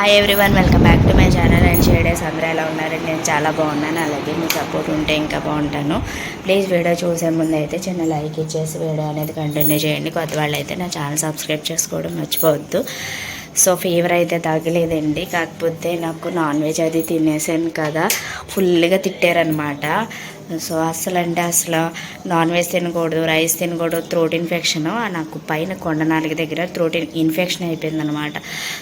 Hi everyone welcome back to my channel and షేడేస్ అందరూ ఎలా ఉన్నారండి నేను చాలా బాగున్నాను. అలాగే మీ సపోర్ట్ ఉంటే ఇంకా బాగుంటాను. ప్లీజ్ వీడియో చూసే ముందు అయితే చిన్న లైక్ ఇచ్చేసి వీడియో అనేది కంటిన్యూ చేయండి. కొత్త వాళ్ళు అయితే నా ఛానల్ సబ్స్క్రైబ్ చేసుకోవడం మర్చిపోవద్దు. సో ఫీవర్ అయితే తగ్గలేదండి. కాకపోతే నాకు నాన్ వెజ్ అది తినేసాను కదా. ఫుల్గా తిట్టారనమాట సో అసలు అంటే అసలు నాన్ వెజ్ తినకూడదు రైస్ తినకూడదు త్రోట్ ఇన్ఫెక్షన్ నాకు పైన కొండ నాలుగు దగ్గర త్రోట్ ఇన్ఫెక్షన్ అయిపోయిందనమాట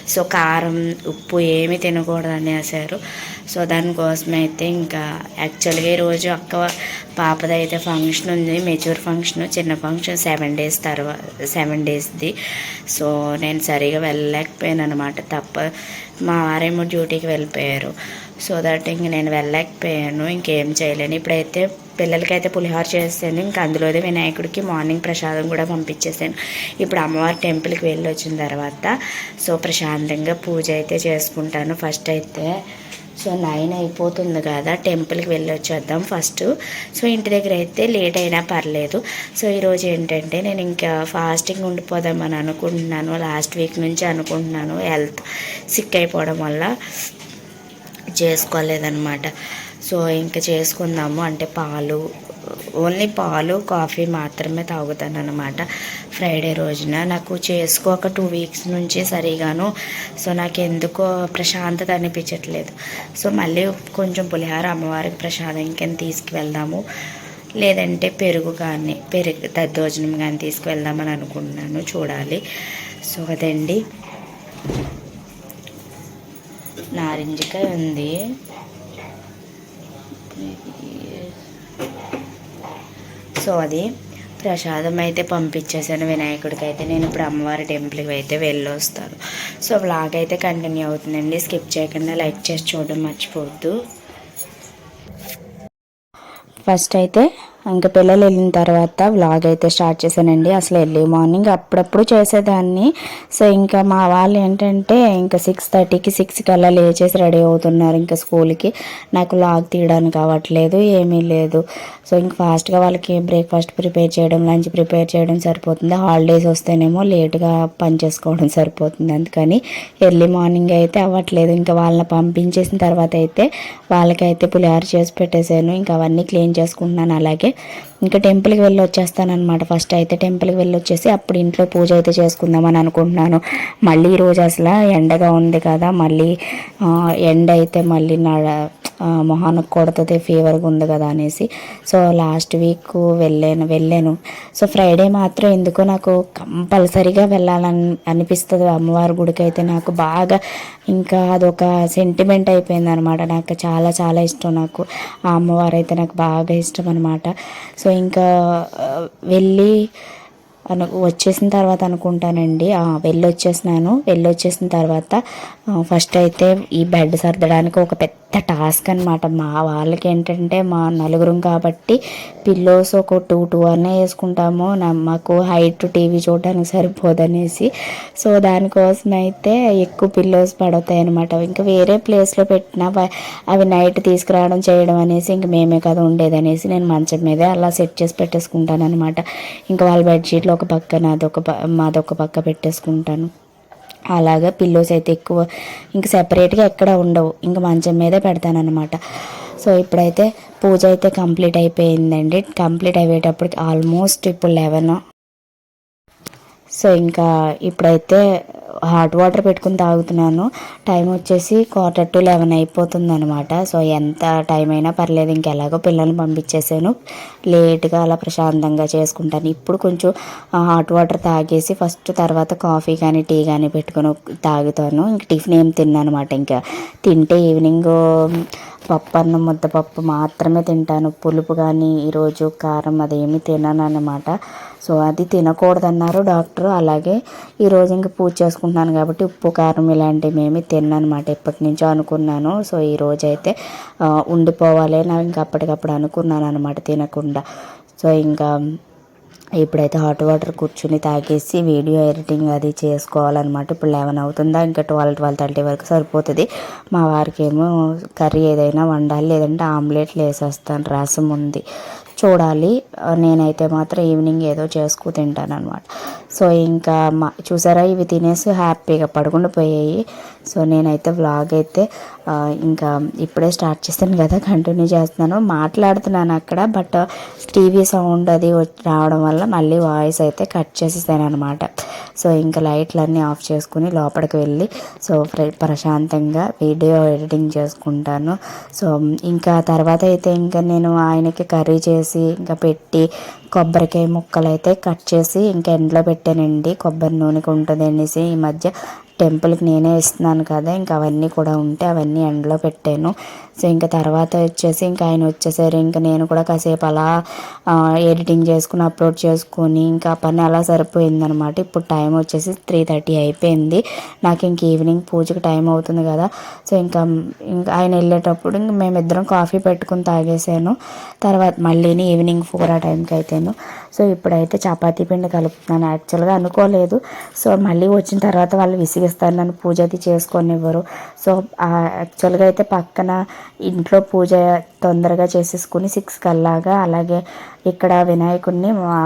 సో కారం ఉప్పు ఏమీ తినకూడదు అనేసారు సో దానికోసం అయితే ఇంకా యాక్చువల్గా ఈరోజు అక్క పాపది అయితే ఫంక్షన్ ఉంది మెచ్యూర్ ఫంక్షన్ చిన్న ఫంక్షన్ సెవెన్ డేస్ తర్వాత సెవెన్ డేస్ది. సో నేను సరిగా వెళ్ళలేకపోయాను అనమాట తప్ప మా వారేమో డ్యూటీకి వెళ్ళిపోయారు. సో దట్ ఇంక నేను వెళ్ళలేకపోయాను. ఇంకేం చేయలేను. ఇప్పుడైతే పిల్లలకైతే పులిహోర చేస్తాను ఇంకా అందులోదే వినాయకుడికి మార్నింగ్ ప్రసాదం కూడా పంపించేసాను. ఇప్పుడు అమ్మవారి టెంపుల్కి వెళ్ళి వచ్చిన తర్వాత సో ప్రశాంతంగా పూజ అయితే చేసుకుంటాను ఫస్ట్ అయితే. సో నైన్ అయిపోతుంది కదా టెంపుల్కి వెళ్ళి వచ్చేద్దాం ఫస్ట్. సో ఇంటి దగ్గర అయితే లేట్ అయినా పర్లేదు. సో ఈరోజు ఏంటంటే నేను ఇంకా ఫాస్టింగ్ ఉండిపోదామని అనుకుంటున్నాను. లాస్ట్ వీక్ నుంచి అనుకుంటున్నాను హెల్త్ సిక్ అయిపోవడం వల్ల. చేసుకోలేదన్నమాట. సో ఇంకా చేసుకుందాము. అంటే పాలు ఓన్లీ పాలు కాఫీ మాత్రమే తాగుతాను అనమాట ఫ్రైడే రోజున. నాకు చేసుకోక టూ వీక్స్ నుంచి సరిగాను. సో నాకు ఎందుకో ప్రశాంతత అనిపించట్లేదు. సో మళ్ళీ కొంచెం పులిహార అమ్మవారికి ప్రసాదం ఇంకేం తీసుకువెళ్దాము. లేదంటే పెరుగు కానీ పెరుగు దద్దోజనం కానీ తీసుకువెళ్దామని అనుకుంటున్నాను. చూడాలి. సో అదండి. నారింజకాయ ఉంది. సో అది ప్రసాదం అయితే పంపించేసాను వినాయకుడికి అయితే నేను ఇప్పుడు అమ్మవారి టెంపుల్కి అయితే వెళ్ళొస్తాను. సో వ్లాగ్ అయితే కంటిన్యూ అవుతుందండి. స్కిప్ చేయకుండా లైక్ చేసి చూడడం మర్చిపోవద్దు. ఫస్ట్ అయితే ఇంకా పిల్లలు వెళ్ళిన తర్వాత వ్లాగ్ అయితే స్టార్ట్ చేశానండి. అసలు ఎర్లీ మార్నింగ్ అప్పుడప్పుడు చేసేదాన్ని. సో ఇంకా మా వాళ్ళు ఏంటంటే ఇంకా సిక్స్ థర్టీకి సిక్స్కి అలా లేచేసి రెడీ అవుతున్నారు ఇంకా స్కూల్కి నాకు వ్లాగ్ తీయడానికి అవ్వట్లేదు ఏమీ లేదు. సో ఇంక ఫాస్ట్గా వాళ్ళకి బ్రేక్ఫాస్ట్ ప్రిపేర్ చేయడం లంచ్ ప్రిపేర్ చేయడం సరిపోతుంది. హాలిడేస్ వస్తేనేమో లేట్గా పని చేసుకోవడం సరిపోతుంది. అందుకని ఎర్లీ మార్నింగ్ అయితే అవ్వట్లేదు. ఇంకా వాళ్ళని పంపించేసిన తర్వాత అయితే వాళ్ళకైతే పులిహార చేసి పెట్టేశాను. ఇంకా అవన్నీ క్లీన్ చేసుకుంటున్నాను. అలాగే ఇంకా టెంపుల్కి వెళ్ళి వచ్చేస్తాను అనమాట ఫస్ట్. అయితే టెంపుల్కి వెళ్ళి వచ్చేసి అప్పుడు ఇంట్లో పూజ అయితే చేసుకుందామని అనుకుంటున్నాను. మళ్ళీ ఈరోజు అసలు ఎండగా ఉంది కదా మళ్ళీ ఎండ అయితే మళ్ళీ నా మొహానికి కొడుతుంది ఫీవర్గా ఉంది కదా అనేసి. సో లాస్ట్ వీక్ వెళ్ళాను వెళ్ళాను. సో ఫ్రైడే మాత్రం ఎందుకో నాకు కంపల్సరీగా వెళ్ళాలని అనిపిస్తుంది. అమ్మవారి గుడికి అయితే నాకు బాగా ఇంకా అదొక సెంటిమెంట్ అయిపోయింది అనమాట నాకు చాలా చాలా ఇష్టం నాకు. ఆ అమ్మవారు అయితే నాకు బాగా ఇష్టం అనమాట. సో ఇంకా వెళ్ళి అను వచ్చేసిన తర్వాత అనుకుంటానండి. వెళ్ళొచ్చేసినాను. వెళ్ళి వచ్చేసినాను వెళ్ళి వచ్చేసిన తర్వాత ఫస్ట్ అయితే ఈ బెడ్ సర్దడానికి ఒక పెద్ద టాస్క్ అనమాట మా వాళ్ళకి ఏంటంటే మా నలుగురం కాబట్టి పిల్లోస్ ఒక టూ టూ అనే వేసుకుంటాము. మాకు హైట్ టీవీ చూడడానికి సరిపోదనేసి. సో దానికోసం అయితే ఎక్కువ పిల్లోస్ పడతాయి అనమాట ఇంకా వేరే ప్లేస్లో పెట్టినా అవి నైట్ తీసుకురావడం చేయడం అనేసి ఇంక మేమే కదా ఉండేదనేసి నేను మంచం మీదే అలా సెట్ చేసి పెట్టేసుకుంటాను అనమాట ఇంకా వాళ్ళ బెడ్షీట్లో ఒక పక్క నాదొక ప మాదొక పక్క పెట్టేసుకుంటాను. అలాగా పిల్లోస్ అయితే ఎక్కువ ఇంక సెపరేట్గా ఎక్కడ ఉండవు. ఇంక మంచం మీదే పెడతాననమాట సో ఇప్పుడైతే పూజ అయితే కంప్లీట్ అయిపోయిందండి. కంప్లీట్ అయ్యేటప్పటికి ఆల్మోస్ట్ ఇప్పుడు లెవెన్. సో ఇంకా ఇప్పుడైతే హాట్ వాటర్ పెట్టుకుని తాగుతున్నాను. టైం వచ్చేసి క్వార్టర్ టు లెవెన్ అయిపోతుంది అనమాట సో ఎంత టైం అయినా పర్లేదు ఇంకెలాగో పిల్లల్ని పంపించేసాను. లేట్గా అలా ప్రశాంతంగా చేసుకుంటాను. ఇప్పుడు కొంచెం హాట్ వాటర్ తాగేసి ఫస్ట్ తర్వాత కాఫీ కానీ టీ కానీ పెట్టుకొని తాగుతాను. ఇంక టిఫిన్ ఏం తిన్నాను అనమాట ఇంకా తింటే ఈవినింగ్ పప్పు అన్నం ముద్దపప్పు మాత్రమే తింటాను. పులుపు కానీ ఈరోజు కారం అదేమి తినను అనమాట సో అది తినకూడదన్నారు డాక్టర్. అలాగే ఈరోజు ఇంక పూజ చేసుకుంటున్నాను కాబట్టి ఉప్పు కారం ఇలాంటివి ఏమి తిన్నమాట ఎప్పటి నుంచో అనుకున్నాను. సో ఈరోజు అయితే ఉండిపోవాలి నాకు ఇంకా అప్పటికప్పుడు అనుకున్నాను అనమాట తినకుండా. సో ఇంకా ఇప్పుడైతే హాట్ వాటర్ కూర్చుని తాగేసి వీడియో ఎడిటింగ్ అది చేసుకోవాలన్నమాట. ఇప్పుడు లెవెన్ అవుతుందా ఇంకా ట్వెల్వ్ ట్వెల్వ్ థర్టీ వరకు సరిపోతుంది. మా వారికి ఏమో కర్రీ ఏదైనా వండాలి లేదంటే ఆమ్లెట్లు వేసేస్తాను రసం ఉంది. చూడాలి. నేనైతే మాత్రం ఈవినింగ్ ఏదో చేసుకు తింటాను అనమాట సో ఇంకా మా చూసారా? ఇవి తినేసి హ్యాపీగా పడుకుండా పోయాయి సో నేనైతే వ్లాగ్ అయితే ఇంకా ఇప్పుడే స్టార్ట్ చేస్తాను కదా కంటిన్యూ చేస్తున్నాను. మాట్లాడుతున్నాను అక్కడ బట్ టీవీ సౌండ్ అది రావడం వల్ల మళ్ళీ వాయిస్ అయితే కట్ చేసేసాను అనమాట సో ఇంకా లైట్లన్నీ ఆఫ్ చేసుకుని లోపలికి వెళ్ళి సో ప్రశాంతంగా వీడియో ఎడిటింగ్ చేసుకుంటాను. సో ఇంకా తర్వాత అయితే ఇంకా నేను ఆయనకి కర్రీ చేసి ఇంకా పెట్టి కొబ్బరికాయ ముక్కలు అయితే కట్ చేసి ఇంకా ఎండలో పెట్టానండి. కొబ్బరి నూనెకి ఉంటుంది అనేసి ఈ మధ్య టెంపుల్కి నేనే ఇస్తున్నాను కదా ఇంకా అవన్నీ కూడా ఉంటే అవన్నీ ఎండలో పెట్టాను. సో ఇంకా తర్వాత వచ్చేసి ఇంకా ఆయన వచ్చేసారు. ఇంకా నేను కూడా కాసేపు అలా ఎడిటింగ్ చేసుకుని అప్లోడ్ చేసుకొని ఇంకా పని అలా సరిపోయిందనమాట. ఇప్పుడు టైం వచ్చేసి త్రీ థర్టీ అయిపోయింది. నాకు ఇంక ఈవినింగ్ పూజకి టైం అవుతుంది కదా. సో ఇంకా ఇంకా ఆయన వెళ్ళేటప్పుడు ఇంక మేమిద్దరం కాఫీ పెట్టుకుని తాగేసాను. తర్వాత మళ్ళీ ఈవినింగ్ ఫోర్ ఆ టైంకి అయితేను సో ఇప్పుడైతే చపాతీ పిండి కలుపుతున్నాను. యాక్చువల్గా అనుకోలేదు. సో మళ్ళీ వచ్చిన తర్వాత వాళ్ళు విసిగిస్తారు. నన్ను పూజ అది చేసుకొని ఇవ్వరు సో ఆ యాక్చువల్గా అయితే పక్కన ఇంట్లో పూజ తొందరగా చేసేసుకుని సిక్స్ కల్లాగా అలాగే ఇక్కడ వినాయకుడిని మా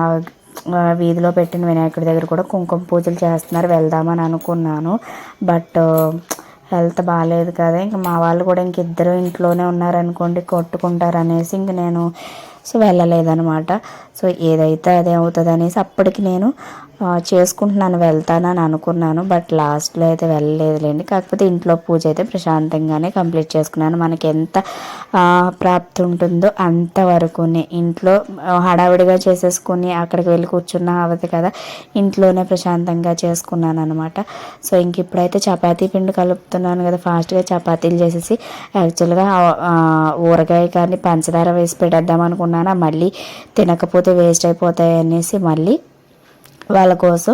వీధిలో పెట్టిన వినాయకుడి దగ్గర కూడా కుంకుమ పూజలు చేస్తున్నారు. వెళ్దామని అనుకున్నాను. బట్ హెల్త్ బాగాలేదు కదా. ఇంక మా వాళ్ళు కూడా ఇంక ఇద్దరు ఇంట్లోనే ఉన్నారనుకోండి కొట్టుకుంటారు అనేసి ఇంక నేను సో వెళ్ళలేదనమాట సో ఏదైతే అదే అవుతుంది అనేసి అప్పటికి నేను చేసుకుంటున్నాను వెళ్తానని అనుకున్నాను బట్ లాస్ట్లో అయితే వెళ్ళలేదులేండి. కాకపోతే ఇంట్లో పూజ అయితే ప్రశాంతంగానే కంప్లీట్ చేసుకున్నాను. మనకి ఎంత ప్రాప్తి ఉంటుందో అంతవరకునే. ఇంట్లో హడావిడిగా చేసేసుకుని అక్కడికి వెళ్ళి కూర్చున్న అవ్వదు కదా ఇంట్లోనే ప్రశాంతంగా చేసుకున్నాను అనమాట సో ఇంక ఇప్పుడైతే చపాతీ పిండి కలుపుతున్నాను కదా ఫాస్ట్గా చపాతీలు చేసేసి యాక్చువల్గా ఊరగాయ కానీ పంచదార వేసి పెట్టేద్దాం అనుకున్నాను మళ్ళీ తినకపోతే వేస్ట్ అయిపోతాయి అనేసి మళ్ళీ వాళ్ళ కోసం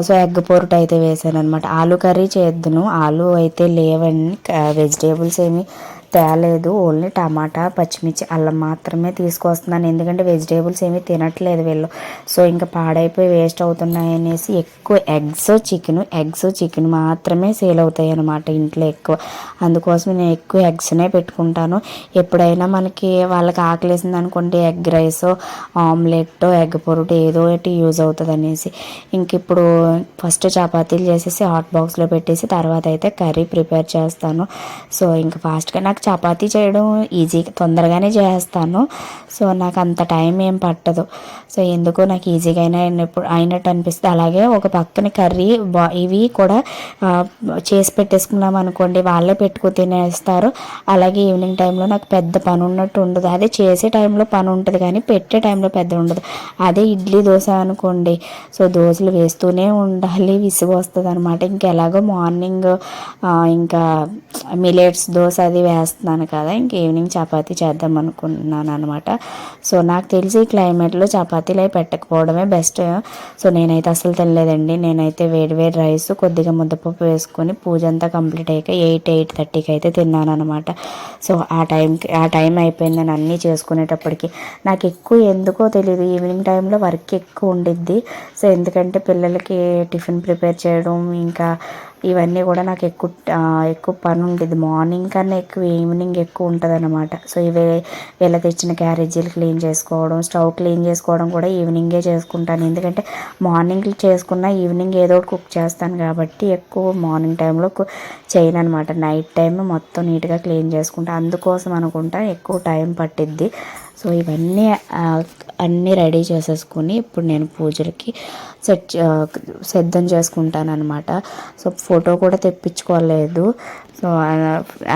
సో ఎగ్ పొరుటు అయితే వేసాను అనమాట ఆలు కర్రీ చేద్దును ఆలు అయితే లేవండి. వెజిటేబుల్స్ ఏమి తేలేదు. ఓన్లీ టమాటా పచ్చిమిర్చి అల్లం మాత్రమే తీసుకొస్తున్నాను. ఎందుకంటే వెజిటేబుల్స్ ఏమీ తినట్లేదు వీళ్ళు. సో ఇంకా పాడైపోయి వేస్ట్ అవుతున్నాయి అనేసి ఎక్కువ ఎగ్స్ చికెన్ ఎగ్స్ చికెన్ మాత్రమే సేల్ అవుతాయి అనమాట ఇంట్లో ఎక్కువ. అందుకోసం నేను ఎక్కువ ఎగ్స్నే పెట్టుకుంటాను. ఎప్పుడైనా మనకి వాళ్ళకి ఆకలేసింది అనుకోండి ఎగ్ రైస్ ఆమ్లెట్ ఎగ్ పొరుటు ఏదో ఒకటి యూజ్ అవుతుంది అనేసి. ఇంక ఇప్పుడు ఫస్ట్ చపాతీలు చేసేసి హాట్ బాక్స్లో పెట్టేసి తర్వాత అయితే కర్రీ ప్రిపేర్ చేస్తాను. సో ఇంకా ఫాస్ట్గా నాకు చపాతీ చేయడం ఈజీ తొందరగానే చేస్తాను. సో నాకు అంత టైం ఏం పట్టదు. సో ఎందుకు నాకు ఈజీగా అయినా అయినప్పుడు అయినట్టు అనిపిస్తుంది. అలాగే ఒక పక్కన కర్రీ బా ఇవి కూడా చేసి పెట్టేసుకున్నాం అనుకోండి వాళ్ళే పెట్టుకు తినేస్తారు. అలాగే ఈవినింగ్ టైంలో నాకు పెద్ద పని ఉన్నట్టు ఉండదు. అదే చేసే టైంలో పని ఉంటుంది కానీ పెట్టే టైంలో పెద్ద ఉండదు. అదే ఇడ్లీ దోశ అనుకోండి సో దోశలు వేస్తూనే ఉండాలి విసుగు వస్తుంది అనమాట ఇంకెలాగో మార్నింగ్ ఇంకా మిలెట్స్ దోశ అది వస్తున్నాను కదా ఇంక ఈవినింగ్ చపాతీ చేద్దాం అనుకున్నాను అనమాట సో నాకు తెలిసి క్లైమేట్లో చపాతీలు అవి పెట్టకపోవడమే బెస్ట్. సో నేనైతే అసలు తినలేదండి. నేనైతే వేడి వేడి రైస్ కొద్దిగా ముద్దపప్పు వేసుకొని పూజ అంతా కంప్లీట్ అయ్యాక ఎయిట్ ఎయిట్ థర్టీకి అయితే తిన్నాను అనమాట సో ఆ టైంకి ఆ టైం అయిపోయింది నేను అన్నీ చేసుకునేటప్పటికి. నాకు ఎక్కువ ఎందుకో తెలియదు ఈవినింగ్ టైంలో వర్క్ ఎక్కువ ఉండిద్ది. సో ఎందుకంటే పిల్లలకి టిఫిన్ ప్రిపేర్ చేయడం ఇంకా ఇవన్నీ కూడా నాకు ఎక్కువ ఎక్కువ పని ఉండేది. మార్నింగ్ కన్నా ఎక్కువ ఈవినింగ్ ఎక్కువ ఉంటుంది అనమాట సో ఇవే వీళ్ళ తెచ్చిన క్యారేజీలు క్లీన్ చేసుకోవడం స్టవ్ క్లీన్ చేసుకోవడం కూడా ఈవినింగే చేసుకుంటాను. ఎందుకంటే మార్నింగ్ చేసుకున్న ఈవినింగ్ ఏదో ఒకటి కుక్ చేస్తాను కాబట్టి ఎక్కువ మార్నింగ్ టైంలో కు- చేయను అనమాట నైట్ టైం మొత్తం నీట్గా క్లీన్ చేసుకుంటాను అందుకోసం అనుకుంటా ఎక్కువ టైం పట్టిద్ది. సో ఇవన్నీ అన్నీ రెడీ చేసేసుకుని ఇప్పుడు నేను పూజలకి సెట్ సిద్ధం చేసుకుంటాను అనమాట సో ఫోటో కూడా తెప్పించుకోలేదు. సో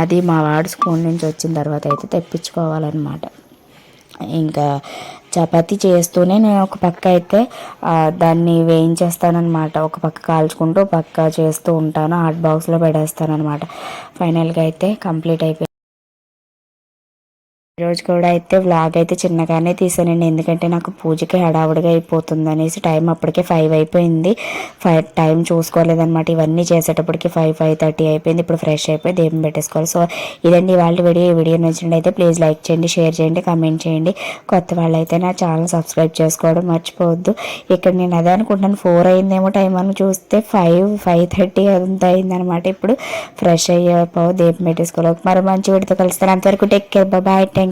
అది మా వాడు స్కూల్ నుంచి వచ్చిన తర్వాత అయితే తెప్పించుకోవాలన్నమాట. ఇంకా చపాతీ చేస్తూనే నేను ఒక పక్క అయితే దాన్ని వేయించేస్తానమాట ఒక పక్క కాల్చుకుంటూ పక్క చేస్తూ ఉంటాను. హాట్ బాక్స్లో పెడేస్తానమాట అనమాట ఫైనల్గా అయితే కంప్లీట్ అయిపోయింది ఈరోజు కూడా అయితే వ్లాగ్ అయితే చిన్నగానే తీసానండి. ఎందుకంటే నాకు పూజకి హడావుడిగా అయిపోతుంది అనేసి టైం అప్పటికే ఫైవ్ అయిపోయింది. ఫైవ్ టైం చూసుకోలేదన్నమాట. ఇవన్నీ చేసేటప్పటికి ఫైవ్ ఫైవ్ థర్టీ అయిపోయింది. ఇప్పుడు ఫ్రెష్ అయిపోయి దీపం పెట్టేసుకోవాలి. సో ఇదండి వాళ్ళ వీడియో. ఈ వీడియో నచ్చినట్టయితే ప్లీజ్ లైక్ చేయండి షేర్ చేయండి కమెంట్ చేయండి. కొత్త వాళ్ళైతే నా ఛానల్ సబ్స్క్రైబ్ చేసుకోవడం మర్చిపోవద్దు. ఇక్కడ నేను అదే అనుకుంటున్నాను. ఫోర్ అయిందేమో టైం అని చూస్తే ఫైవ్ ఫైవ్ థర్టీ అంత అయిందనమాట ఇప్పుడు ఫ్రెష్ అయ్యే దీపం పెట్టేసుకోవాలి. మరి మంచి వీడితో కలుస్తాను. అంతవరకు టేక్ కేర్ బాయ్ థ్యాంక్